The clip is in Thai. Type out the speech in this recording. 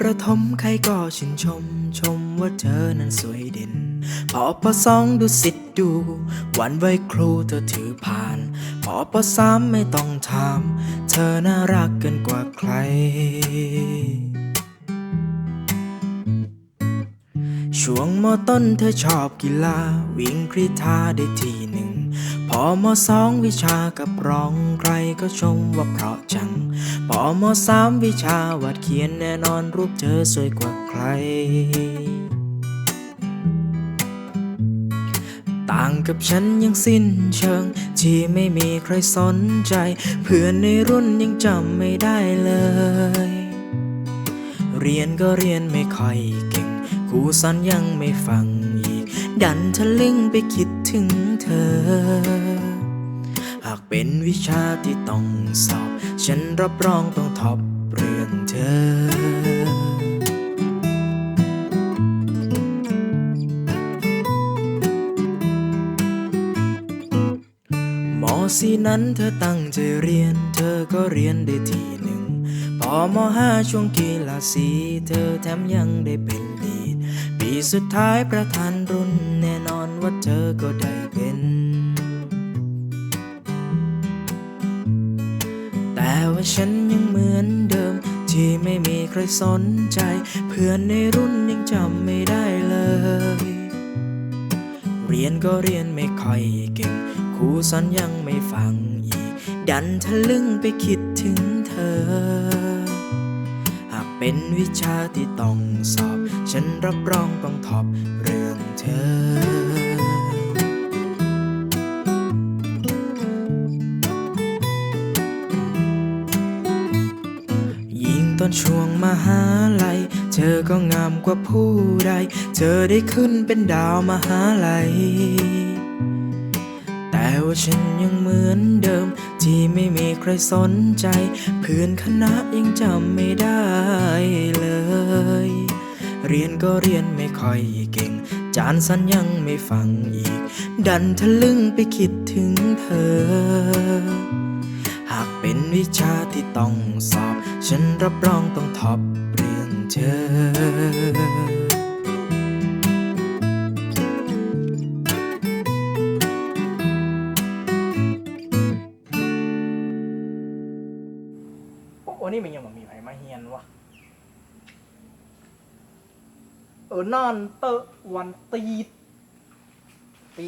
ประถมใครก็ชื่นชม ชมว่าเธอนั้นสวยเด่น พอปสองดูสิทธิ์ดู วันไว้ครูเธอถือผ่าน พอปสามไม่ต้องถาม เธอน่ารักเกินกว่าใครช่วงมอต้นเธอชอบกีฬา วิ่งกรีธาได้ทีน อมอสองวิชากับร้องใครก็ชมว่าเพราะจังพอมอสามวิชาวาดเขียนแน่นอนรูปเธอสวยกว่าใคร ต่างกับฉันยังสิ้นเชิง ที่ไม่มีใครสนใจ เพื่อนในรุ่นยังจำไม่ได้เลย เรียนก็เรียนไม่ค่อยเก่งครูสอนยังไม่ฟังอีก ดันทะลึ่งไปคิด ถึงเธอ หากเป็นวิชาที่ต้องสอบ ฉันรับรองต้องท็อปเรื่องเธอมอสีนั้นเธอตั้งใจเรียน เธอก็เรียนได้ทีหนึ่ง พอมห้าช่วงกีฬาสี เธอแถมยังได้เป็น ปีสุดท้ายประธานรุ่นแน่นอนว่าเธอก็ได้เป็น แต่ว่าฉันยังเหมือนเดิม ที่ไม่มีใครสนใจ เพื่อนในรุ่นยังจำไม่ได้เลย เรียนก็เรียนไม่ค่อยเก่งครูสอนยังไม่ฟังอีก ดันทะลึ่งไปคิดถึงเธอ เป็นวิชาที่ต้องสอบ ฉันรับรองต้องทอปเรื่องเธอยิงตอนช่วงมหาลัย เธอก็งามกว่าผู้ใด เธอได้ขึ้นเป็นดาวมหาลัย แต่ว่าฉันยังเหมือนเดิม ที่ไม่มีใครสนใจ เพื่อนคณะยังจำไม่ได้เลย เรียนก็เรียนไม่ค่อยเก่ง จานสันยังไม่ฟังอีก ดันทะลึ่งไปคิดถึงเธอ หากเป็นวิชาที่ต้องสอบ ฉันรับรองต้องท็อปเรื่องเธอ โอ้นี่มันยังมีไผมาเฮียนวะเออนอนเตอวันตีตี